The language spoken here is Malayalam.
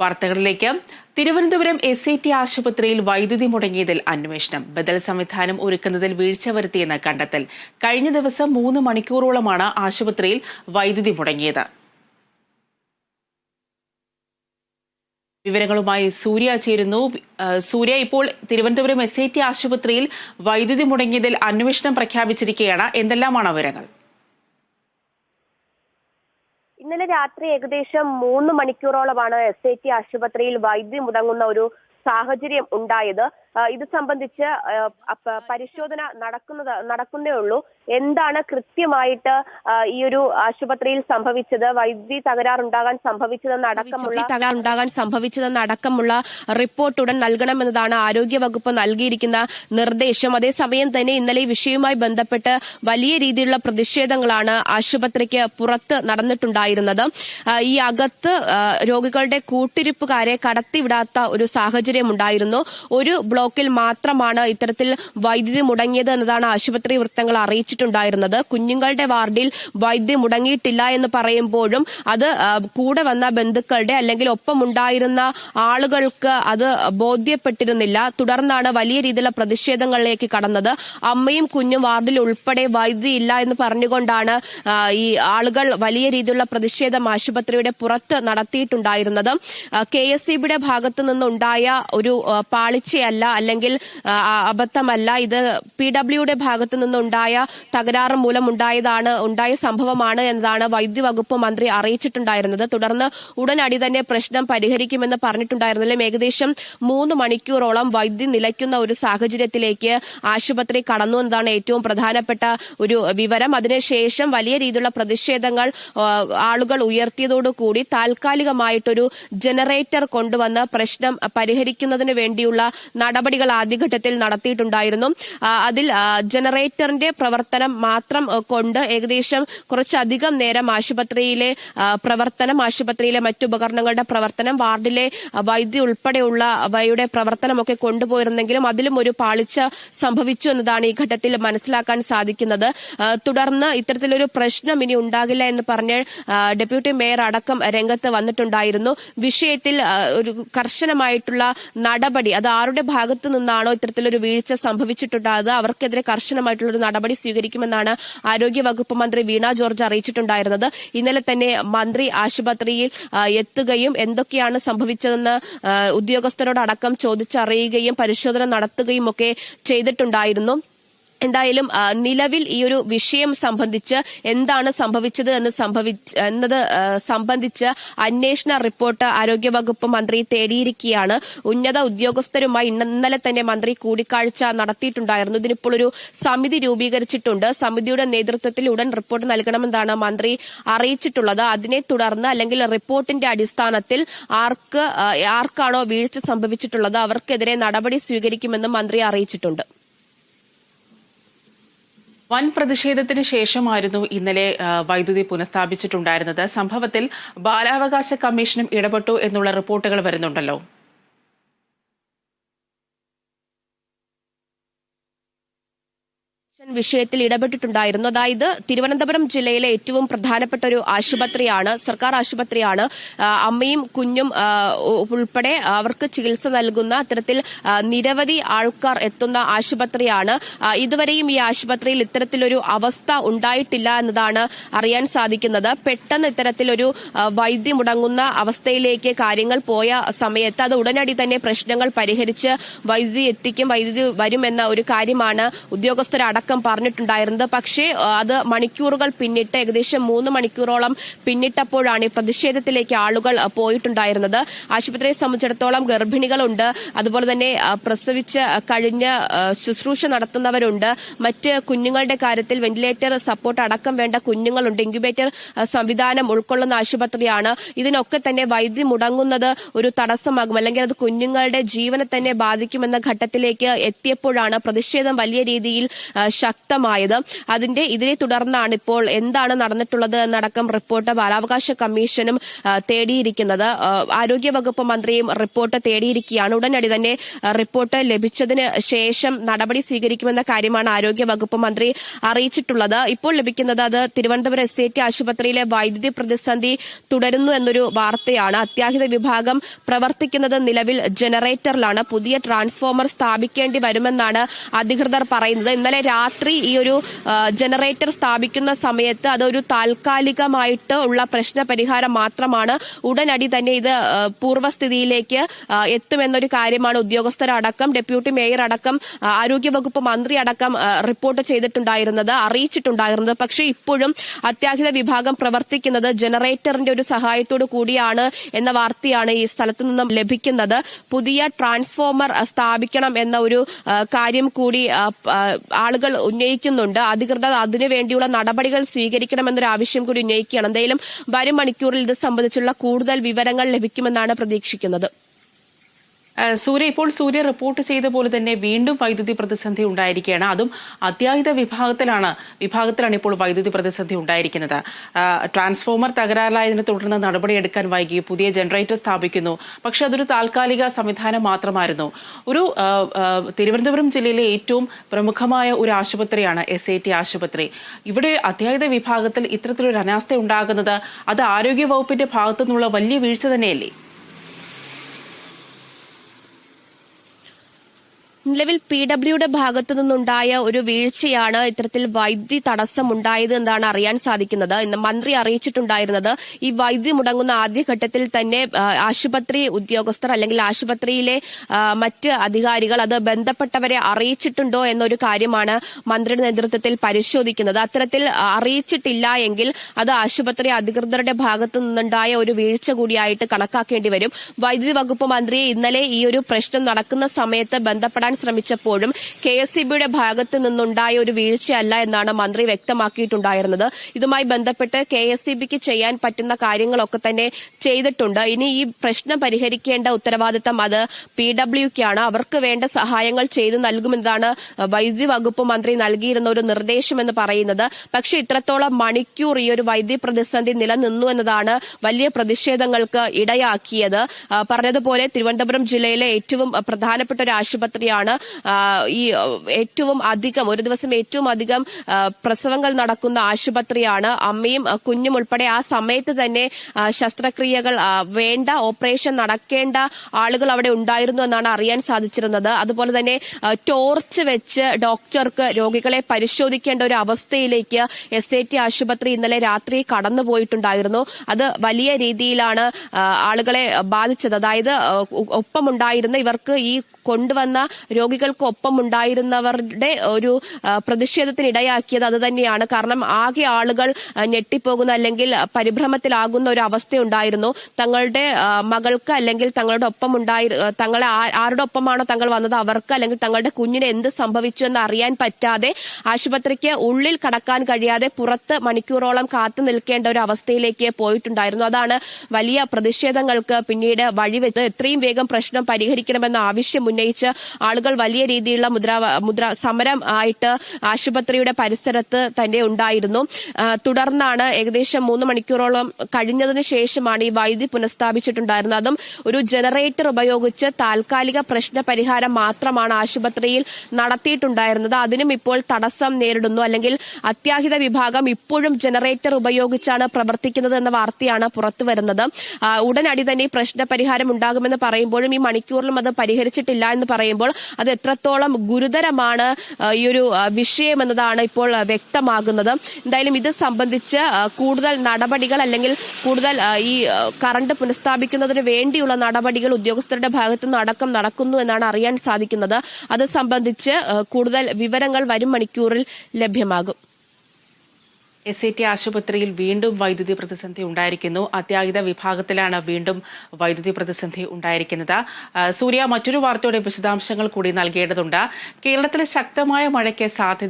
വാർത്തകളിലേക്ക്. തിരുവനന്തപുരം എസ് ഐ ടി ആശുപത്രിയിൽ വൈദ്യുതി മുടങ്ങിയതിൽ അന്വേഷണം. ബദൽ സംവിധാനം ഒരുക്കുന്നതിൽ വീഴ്ച വരുത്തിയെന്ന് കണ്ടെത്തൽ. കഴിഞ്ഞ ദിവസം മൂന്ന് മണിക്കൂറോളമാണ് ആശുപത്രിയിൽ വൈദ്യുതി മുടങ്ങിയത്. വിവരങ്ങളുമായി സൂര്യ ചേരുന്നു. സൂര്യ ഇപ്പോൾ തിരുവനന്തപുരം എസ് ഐ ടി ആശുപത്രിയിൽ വൈദ്യുതി മുടങ്ങിയതിൽ അന്വേഷണം പ്രഖ്യാപിച്ചിരിക്കുകയാണ്. എന്തെല്ലാമാണ് വിവരങ്ങൾ? ഇന്നലെ രാത്രി ഏകദേശം മൂന്ന് മണിക്കൂറോളമാണ് എസ് ഐ ടി ആശുപത്രിയിൽ വൈദ്യുതി മുടങ്ങുന്ന ഒരു സാഹചര്യം ഉണ്ടായത്. ഇത് സംബന്ധിച്ച് പരിശോധന നടക്കുന്നത് നടക്കുന്നേ ഉള്ളൂ. എന്താണ് കൃത്യമായിട്ട് ഈ ഒരു ആശുപത്രിയിൽ സംഭവിച്ചത്? വൈദ്യുതി തകരാറുണ്ടാകാൻ സംഭവിച്ചതെന്ന് അടക്കമുള്ള തകരാർ ഉണ്ടാകാൻ സംഭവിച്ചതെന്ന് അടക്കമുള്ള റിപ്പോർട്ട് ഉടൻ നൽകണമെന്നതാണ് ആരോഗ്യവകുപ്പ് നൽകിയിരിക്കുന്ന നിർദ്ദേശം. അതേസമയം തന്നെ ഇന്നലെ ഈ വിഷയവുമായി ബന്ധപ്പെട്ട് വലിയ രീതിയിലുള്ള പ്രതിഷേധങ്ങളാണ് ആശുപത്രിക്ക് പുറത്ത് നടന്നിട്ടുണ്ടായിരുന്നത്. ഈ അകത്ത് രോഗികളുടെ കൂട്ടിരിപ്പുകാരെ കടത്തിവിടാത്ത ഒരു സാഹചര്യം ഉണ്ടായിരുന്നു ഒരു ബ്ലോക്കിൽ മാത്രമാണ് ഇത്തരത്തിൽ വൈദ്യുതി മുടങ്ങിയത് എന്നതാണ് ആശുപത്രി വൃത്തങ്ങൾ അറിയിച്ചിട്ടുണ്ടായിരുന്നത്. കുഞ്ഞുങ്ങളുടെ വാർഡിൽ വൈദ്യുതി മുടങ്ങിയിട്ടില്ല എന്ന് പറയുമ്പോഴും അത് കൂടെ വന്ന ബന്ധുക്കളുടെ അല്ലെങ്കിൽ ഒപ്പമുണ്ടായിരുന്ന ആളുകൾക്ക് അത് ബോധ്യപ്പെട്ടിരുന്നില്ല. തുടർന്നാണ് വലിയ രീതിയിലുള്ള പ്രതിഷേധങ്ങളിലേക്ക് കടന്നത്. അമ്മയും കുഞ്ഞും വാർഡിൽ ഉൾപ്പെടെ വൈദ്യുതി ഇല്ല എന്ന് പറഞ്ഞുകൊണ്ടാണ് ഈ ആളുകൾ വലിയ രീതിയിലുള്ള പ്രതിഷേധം ആശുപത്രിയുടെ പുറത്ത് നടത്തിയിട്ടുണ്ടായിരുന്നത്. കെ എസ് ഇ ബിയുടെ ഭാഗത്തു നിന്നുണ്ടായ ഒരു പാളിച്ചയല്ല അല്ലെങ്കിൽ അബദ്ധമല്ല. ഇത് പി ഡബ്ല്യുയുടെ ഭാഗത്തു നിന്നുണ്ടായ തകരാറ് മൂലം ഉണ്ടായതാണ് ഉണ്ടായ സംഭവമാണ് എന്നതാണ് വൈദ്യുതി വകുപ്പ് മന്ത്രി അറിയിച്ചിട്ടുണ്ടായിരുന്നത്. തുടർന്ന് ഉടനടി തന്നെ പ്രശ്നം പരിഹരിക്കുമെന്ന് പറഞ്ഞിട്ടുണ്ടായിരുന്നില്ല. ഏകദേശം മൂന്ന് മണിക്കൂറോളം വൈദ്യുതി നിലയ്ക്കുന്ന ഒരു സാഹചര്യത്തിലേക്ക് ആശുപത്രി കടന്നു എന്നതാണ് ഏറ്റവും പ്രധാനപ്പെട്ട ഒരു വിവരം. അതിനുശേഷം വലിയ രീതിയിലുള്ള പ്രതിഷേധങ്ങൾ ആളുകൾ ഉയർത്തിയതോടുകൂടി താൽക്കാലികമായിട്ടൊരു ജനറേറ്റർ കൊണ്ടുവന്ന് പ്രശ്നം പരിഹരിക്കുന്നതിന് വേണ്ടിയുള്ള നടപടികൾ ആദ്യഘട്ടത്തിൽ നടത്തിയിട്ടുണ്ടായിരുന്നു. അതിൽ ജനറേറ്ററിന്റെ പ്രവർത്തനം മാത്രം കൊണ്ട് ഏകദേശം കുറച്ചധികം നേരം ആശുപത്രിയിലെ പ്രവർത്തനം ആശുപത്രിയിലെ മറ്റു ഉപകരണങ്ങളുടെ പ്രവർത്തനം വാർഡിലെ വൈദ്യുതി ഉൾപ്പെടെയുള്ള അവയുടെ പ്രവർത്തനമൊക്കെ കൊണ്ടുപോയിരുന്നെങ്കിലും അതിലും ഒരു പാളിച്ച സംഭവിച്ചു എന്നതാണ് ഈ ഘട്ടത്തിൽ മനസ്സിലാക്കാൻ സാധിക്കുന്നത്. തുടർന്ന് ഇത്തരത്തിലൊരു പ്രശ്നം ഇനി ഉണ്ടാകില്ല എന്ന് പറഞ്ഞ് ഡെപ്യൂട്ടി മേയർ അടക്കം രംഗത്ത് വന്നിട്ടുണ്ടായിരുന്നു. വിഷയത്തിൽ ഒരു കർശനമായിട്ടുള്ള നടപടി അത് ആരുടെ ഭാഗത്തു നിന്നാണോ ഇത്തരത്തിലൊരു വീഴ്ച സംഭവിച്ചിട്ടുണ്ടായത് അവർക്കെതിരെ കർശനമായിട്ടുള്ള ഒരു നടപടി സ്വീകരിക്കുമെന്നാണ് ആരോഗ്യ വകുപ്പ് മന്ത്രി വീണ ജോർജ് അറിയിച്ചിട്ടുണ്ടായിരുന്നത്. ഇന്നലെ തന്നെ മന്ത്രി ആശുപത്രിയിൽ എത്തുകയും എന്തൊക്കെയാണ് സംഭവിച്ചതെന്ന് ഉദ്യോഗസ്ഥരോടടക്കം ചോദിച്ചറിയുകയും പരിശോധന നടത്തുകയും ഒക്കെ ചെയ്തിട്ടുണ്ടായിരുന്നു. എന്തായാലും നിലവിൽ ഈ ഒരു വിഷയം സംബന്ധിച്ച് എന്താണ് സംഭവിച്ചത് എന്ന് സംഭവി എന്നത് സംബന്ധിച്ച് അന്വേഷണ റിപ്പോർട്ട് ആരോഗ്യവകുപ്പ് മന്ത്രി തേടിയിരിക്കുകയാണ്. ഉന്നത ഉദ്യോഗസ്ഥരുമായി ഇന്നലെ തന്നെ മന്ത്രി കൂടിക്കാഴ്ച നടത്തിയിട്ടുണ്ടായിരുന്നു. ഇതിനിപ്പോൾ ഒരു സമിതി രൂപീകരിച്ചിട്ടുണ്ട്. സമിതിയുടെ നേതൃത്വത്തിൽ ഉടൻ റിപ്പോർട്ട് നൽകണമെന്നാണ് മന്ത്രി അറിയിച്ചിട്ടുള്ളത്. അതിനെ തുടർന്ന് അല്ലെങ്കിൽ റിപ്പോർട്ടിന്റെ അടിസ്ഥാനത്തിൽ ആർക്ക് ആർക്കാണോ വീഴ്ച സംഭവിച്ചിട്ടുള്ളത് അവർക്കെതിരെ നടപടി സ്വീകരിക്കുമെന്നും മന്ത്രി അറിയിച്ചിട്ടുണ്ട്. വൻ പ്രതിഷേധത്തിന് ശേഷമായിരുന്നു ഇന്നലെ വൈദ്യുതി പുനഃസ്ഥാപിച്ചിട്ടുണ്ടായിരുന്നത്. സംഭവത്തിൽ ബാലാവകാശ കമ്മീഷനും ഇടപെട്ടു എന്നുള്ള റിപ്പോർട്ടുകൾ വരുന്നുണ്ടല്ലോ. വിഷയത്തിൽ ഇടപെട്ടിട്ടുണ്ടായിരുന്നു. അതായത് തിരുവനന്തപുരം ജില്ലയിലെ ഏറ്റവും പ്രധാനപ്പെട്ട ഒരു ആശുപത്രിയാണ് സർക്കാർ ആശുപത്രിയാണ്. അമ്മയും കുഞ്ഞും ഉൾപ്പെടെ അവർക്ക് ചികിത്സ നൽകുന്ന അത്തരത്തിൽ നിരവധി ആൾക്കാർ എത്തുന്ന ആശുപത്രിയാണ്. ഇതുവരെയും ഈ ആശുപത്രിയിൽ ഇത്തരത്തിലൊരു അവസ്ഥ ഉണ്ടായിട്ടില്ല എന്നതാണ് അറിയാൻ സാധിക്കുന്നത്. പെട്ടെന്ന് ഇത്തരത്തിലൊരു വൈദ്യം മുടങ്ങുന്ന അവസ്ഥയിലേക്ക് കാര്യങ്ങൾ പോയ സമയത്ത് അത് ഉടനടി തന്നെ പ്രശ്നങ്ങൾ പരിഹരിച്ച് വൈദ്യുതി എത്തിക്കും വൈദ്യുതി വരുമെന്ന ഒരു കാര്യമാണ് ഉദ്യോഗസ്ഥരടക്കം പറഞ്ഞിട്ടുണ്ടായിരുന്നത്. പക്ഷേ അത് മണിക്കൂറുകൾ പിന്നിട്ട് ഏകദേശം മൂന്ന് മണിക്കൂറോളം പിന്നിട്ടപ്പോഴാണ് ഈ പ്രതിഷേധത്തിലേക്ക് ആളുകൾ പോയിട്ടുണ്ടായിരുന്നത്. ആശുപത്രിയെ സംബന്ധിച്ചിടത്തോളം ഗർഭിണികളുണ്ട്. അതുപോലെ തന്നെ പ്രസവിച്ച് കഴിഞ്ഞ് ശുശ്രൂഷ നടത്തുന്നവരുണ്ട്. മറ്റ് കുഞ്ഞുങ്ങളുടെ കാര്യത്തിൽ വെന്റിലേറ്റർ സപ്പോർട്ട് അടക്കം വേണ്ട കുഞ്ഞുങ്ങളുണ്ട്. ഇൻക്യുബേറ്റർ സംവിധാനം ഉൾക്കൊള്ളുന്ന ആശുപത്രിയാണ്. ഇതിനൊക്കെ തന്നെ വൈദ്യുതി മുടങ്ങുന്നത് ഒരു തടസ്സമാകും. അല്ലെങ്കിൽ അത് കുഞ്ഞുങ്ങളുടെ ജീവനെ തന്നെ ബാധിക്കുമെന്ന ഘട്ടത്തിലേക്ക് എത്തിയപ്പോഴാണ് പ്രതിഷേധം വലിയ രീതിയിൽ ശക്തമായത്. അതിന്റെ ഇതിനെ തുടർന്നാണ് ഇപ്പോൾ എന്താണ് നടന്നിട്ടുള്ളത് എന്നടക്കം റിപ്പോർട്ട് ബാലാവകാശ കമ്മീഷനും തേടിയിരിക്കുന്നത്. ആരോഗ്യവകുപ്പ് മന്ത്രിയും റിപ്പോർട്ട് തേടിയിരിക്കുകയാണ്. ഉടനടി തന്നെ റിപ്പോർട്ട് ലഭിച്ചതിന് ശേഷം നടപടി സ്വീകരിക്കുമെന്ന കാര്യമാണ് ആരോഗ്യവകുപ്പ് മന്ത്രി അറിയിച്ചിട്ടുള്ളത്. ഇപ്പോൾ ലഭിക്കുന്നത് അത് തിരുവനന്തപുരം എസ് ആശുപത്രിയിലെ വൈദ്യുതി പ്രതിസന്ധി തുടരുന്നു എന്നൊരു വാർത്തയാണ്. അത്യാഹിത വിഭാഗം പ്രവർത്തിക്കുന്നത് നിലവിൽ ജനറേറ്ററിലാണ്. പുതിയ ട്രാൻസ്ഫോമർ സ്ഥാപിക്കേണ്ടി വരുമെന്നാണ് അധികൃതർ പറയുന്നത്. ഇന്നലെ രാത്രി ഈ ഒരു ജനറേറ്റർ സ്ഥാപിക്കുന്ന സമയത്ത് അതൊരു താൽക്കാലികമായിട്ട് ഉള്ള പ്രശ്ന പരിഹാരം മാത്രമാണ് ഉടനടി തന്നെ ഇത് പൂർവസ്ഥിതിയിലേക്ക് എത്തുമെന്നൊരു കാര്യമാണ് ഉദ്യോഗസ്ഥരടക്കം ഡെപ്യൂട്ടി മേയർ അടക്കം ആരോഗ്യവകുപ്പ് മന്ത്രി അടക്കം റിപ്പോർട്ട് ചെയ്തിട്ടുണ്ടായിരുന്നത് അറിയിച്ചിട്ടുണ്ടായിരുന്നത്. പക്ഷേ ഇപ്പോഴും അത്യാഹിത വിഭാഗം പ്രവർത്തിക്കുന്നത് ജനറേറ്ററിന്റെ ഒരു സഹായത്തോടു കൂടിയാണ് എന്ന വാർത്തയാണ് ഈ സ്ഥലത്തു നിന്നും ലഭിക്കുന്നത്. പുതിയ ട്രാൻസ്ഫോമർ സ്ഥാപിക്കണം എന്ന ഒരു കാര്യം കൂടി ആളുകൾ ഉന്നയിക്കുന്നുണ്ട്. അധികൃതർ അതിനുവേണ്ടിയുള്ള നടപടികൾ സ്വീകരിക്കണമെന്നൊരു ആവശ്യം കൂടി ഉന്നയിക്കുകയാണ്. എന്തായാലും വരും മണിക്കൂറിൽ ഇത് സംബന്ധിച്ചുള്ള കൂടുതൽ വിവരങ്ങൾ ലഭിക്കുമെന്നാണ് പ്രതീക്ഷിക്കുന്നത്. സൂര്യ ഇപ്പോൾ സൂര്യ റിപ്പോർട്ട് ചെയ്ത പോലെ തന്നെ വീണ്ടും വൈദ്യുതി പ്രതിസന്ധി ഉണ്ടായിരിക്കുകയാണ്. അതും അത്യാഹിത വിഭാഗത്തിലാണ് വിഭാഗത്തിലാണ് ഇപ്പോൾ വൈദ്യുതി പ്രതിസന്ധി ഉണ്ടായിരിക്കുന്നത്. ട്രാൻസ്ഫോമർ തകരാറിലായതിനെ തുടർന്ന് നടപടിയെടുക്കാൻ വൈകി പുതിയ ജനറേറ്റർ സ്ഥാപിക്കുന്നു. പക്ഷെ അതൊരു താൽക്കാലിക സംവിധാനം മാത്രമായിരുന്നു. ഒരു തിരുവനന്തപുരം ജില്ലയിലെ ഏറ്റവും പ്രമുഖമായ ഒരു ആശുപത്രിയാണ് എസ് ഐ ടി ആശുപത്രി. ഇവിടെ അത്യാഹിത വിഭാഗത്തിൽ ഇത്തരത്തിലൊരു അനാസ്ഥ ഉണ്ടാകുന്നത് അത് ആരോഗ്യ വകുപ്പിന്റെ ഭാഗത്തു നിന്നുള്ള വലിയ വീഴ്ച തന്നെയല്ലേ? നിലവിൽ പി ഡബ്ല്യുടെ ഭാഗത്തു നിന്നുണ്ടായ ഒരു വീഴ്ചയാണ് ഇത്തരത്തിൽ വൈദ്യുതി തടസ്സമുണ്ടായത് എന്നാണ് അറിയാൻ സാധിക്കുന്നത്. ഇന്ന് മന്ത്രി അറിയിച്ചിട്ടുണ്ടായിരുന്നത് ഈ വൈദ്യുതി മുടങ്ങുന്ന ആദ്യഘട്ടത്തിൽ തന്നെ ആശുപത്രി ഉദ്യോഗസ്ഥർ അല്ലെങ്കിൽ ആശുപത്രിയിലെ മറ്റ് അധികാരികൾ അത് ബന്ധപ്പെട്ടവരെ അറിയിച്ചിട്ടുണ്ടോ എന്നൊരു കാര്യമാണ് മന്ത്രിയുടെ നേതൃത്വത്തിൽ പരിശോധിക്കുന്നത്. അത്തരത്തിൽ അറിയിച്ചിട്ടില്ല എങ്കിൽ അത് ആശുപത്രി അധികൃതരുടെ ഭാഗത്തു നിന്നുണ്ടായ ഒരു വീഴ്ച കൂടിയായിട്ട് കണക്കാക്കേണ്ടി വരും. വൈദ്യുതി വകുപ്പ് മന്ത്രിയെ ഇന്നലെ ഈ ഒരു പ്രശ്നം നടക്കുന്ന സമയത്ത് ബന്ധപ്പെടാൻ ശ്രമിച്ചപ്പോഴും കെ എസ് സി ബിയുടെ ഭാഗത്ത് നിന്നുണ്ടായ ഒരു വീഴ്ചയല്ല എന്നാണ് മന്ത്രി വ്യക്തമാക്കിയിട്ടുണ്ടായിരുന്നത്. ഇതുമായി ബന്ധപ്പെട്ട് കെ എസ് സി ബിക്ക് ചെയ്യാൻ പറ്റുന്ന കാര്യങ്ങളൊക്കെ തന്നെ ചെയ്തിട്ടുണ്ട്. ഇനി ഈ പ്രശ്നം പരിഹരിക്കേണ്ട ഉത്തരവാദിത്തം അത് പി ഡബ്ല്യുക്കാണ് അവർക്ക് വേണ്ട സഹായങ്ങൾ ചെയ്തു നൽകുമെന്നതാണ് വൈദ്യുതി വകുപ്പ് മന്ത്രി നൽകിയിരുന്ന ഒരു നിർദ്ദേശമെന്ന് പറയുന്നത്. പക്ഷേ ഇത്രത്തോളം മണിക്കൂർ ഈ ഒരു വൈദ്യുതി പ്രതിസന്ധി നിലനിന്നു എന്നതാണ് വലിയ പ്രതിഷേധങ്ങൾക്ക് ഇടയാക്കിയത്. പറഞ്ഞതുപോലെ തിരുവനന്തപുരം ജില്ലയിലെ ഏറ്റവും പ്രധാനപ്പെട്ട ഒരു ആശുപത്രിയാണ് ആ, ഈ ഏറ്റവും അധികം ഒരു ദിവസം ഏറ്റവും അധികം പ്രസവങ്ങൾ നടക്കുന്ന ആശുപത്രിയാണ്. അമ്മയും കുഞ്ഞും ഉൾപ്പെടെ ആ സമയത്ത് തന്നെ ശസ്ത്രക്രിയകൾ വേണ്ട ഓപ്പറേഷൻ നടക്കേണ്ട ആളുകൾ അവിടെ ഉണ്ടായിരുന്നു എന്നാണ് അറിയാൻ സാധിച്ചിരുന്നത്. അതുപോലെ തന്നെ ടോർച്ച് വെച്ച് ഡോക്ടർക്ക് രോഗികളെ പരിശോധിക്കേണ്ട ഒരു അവസ്ഥയിലേക്ക് എസ് ഐ ടി ആശുപത്രി ഇന്നലെ രാത്രി കടന്നുപോയിട്ടുണ്ടായിരുന്നു അത് വലിയ രീതിയിലാണ് ആളുകളെ ബാധിച്ചത്. അതായത് ഒപ്പമുണ്ടായിരുന്ന ഇവർക്ക് ഈ കൊണ്ടുവന്ന രോഗികൾക്കൊപ്പം ഉണ്ടായിരുന്നവരുടെ ഒരു പ്രതിഷേധത്തിനിടയാക്കിയത് അത് തന്നെയാണ്. കാരണം ആകെ ആളുകൾ ഞെട്ടിപ്പോകുന്ന അല്ലെങ്കിൽ പരിഭ്രമത്തിലാകുന്ന ഒരു അവസ്ഥയുണ്ടായിരുന്നു. തങ്ങളുടെ മകൾക്ക് അല്ലെങ്കിൽ തങ്ങളുടെ ഒപ്പം ഉണ്ടായി തങ്ങളെ ആരുടെ ഒപ്പമാണോ തങ്ങൾ വന്നത് അവർക്ക് അല്ലെങ്കിൽ തങ്ങളുടെ കുഞ്ഞിന് എന്ത് സംഭവിച്ചു എന്ന് അറിയാൻ പറ്റാതെ ആശുപത്രിക്ക് ഉള്ളിൽ കടക്കാൻ കഴിയാതെ പുറത്ത് മണിക്കൂറോളം കാത്തു നിൽക്കേണ്ട ഒരു അവസ്ഥയിലേക്ക് പോയിട്ടുണ്ടായിരുന്നു. അതാണ് വലിയ പ്രതിഷേധങ്ങൾക്ക് പിന്നീട് വഴിവെച്ച് എത്രയും വേഗം പ്രശ്നം പരിഹരിക്കണമെന്ന ആവശ്യം ഉന്നയിച്ച് ആളുകൾ വലിയ രീതിയിലുള്ള മുദ്ര സമരം ആയിട്ട് ആശുപത്രിയുടെ പരിസരത്ത് തന്നെ ഉണ്ടായിരുന്നു. തുടർന്നാണ് ഏകദേശം മൂന്ന് മണിക്കൂറോളം കഴിഞ്ഞതിന് ശേഷമാണ് ഈ വൈദ്യുതി പുനഃസ്ഥാപിച്ചിട്ടുണ്ടായിരുന്നത്. അതും ഒരു ജനറേറ്റർ ഉപയോഗിച്ച് താൽക്കാലിക പ്രശ്ന പരിഹാരം മാത്രമാണ് ആശുപത്രിയിൽ നടത്തിയിട്ടുണ്ടായിരുന്നത്. അതിനും ഇപ്പോൾ തടസ്സം നേരിടുന്നു. അല്ലെങ്കിൽ അത്യാഹിത വിഭാഗം ഇപ്പോഴും ജനറേറ്റർ ഉപയോഗിച്ചാണ് പ്രവർത്തിക്കുന്നത് എന്ന വാർത്തയാണ് പുറത്തുവരുന്നത്. ഉടനടി തന്നെ പ്രശ്ന പരിഹാരം ഉണ്ടാകുമെന്ന് പറയുമ്പോഴും ഈ മണിക്കൂറിലും അത് പരിഹരിച്ചിട്ടില്ല. എന്ന് പറയുമ്പോൾ അത് എത്രത്തോളം ഗുരുതരമാണ് ഈ ഒരു വിഷയം എന്നതാണ് ഇപ്പോൾ വ്യക്തമാകുന്നത്. എന്തായാലും ഇത് സംബന്ധിച്ച് കൂടുതൽ നടപടികൾ അല്ലെങ്കിൽ കൂടുതൽ ഈ കറണ്ട് പുനഃസ്ഥാപിക്കുന്നതിന് വേണ്ടിയുള്ള നടപടികൾ ഉദ്യോഗസ്ഥരുടെ ഭാഗത്തു നിന്ന് നടക്കുന്നു എന്നാണ് അറിയാൻ സാധിക്കുന്നത്. അത് സംബന്ധിച്ച് കൂടുതൽ വിവരങ്ങൾ വരും മണിക്കൂറിൽ ലഭ്യമാകും. എസ് ഐ ടി ആശുപത്രിയിൽ വീണ്ടും വൈദ്യുതി പ്രതിസന്ധി ഉണ്ടായിരിക്കുന്നു. അത്യാഹിത വിഭാഗത്തിലാണ് വീണ്ടും വൈദ്യുതി പ്രതിസന്ധി ഉണ്ടായിരിക്കുന്നത്. സൂര്യ മറ്റൊരു വാർത്തയുടെ വിശദാംശങ്ങൾ കൂടി നൽകേണ്ടതുണ്ട്. കേരളത്തിൽ ശക്തമായ മഴയ്ക്ക് സാധ്യത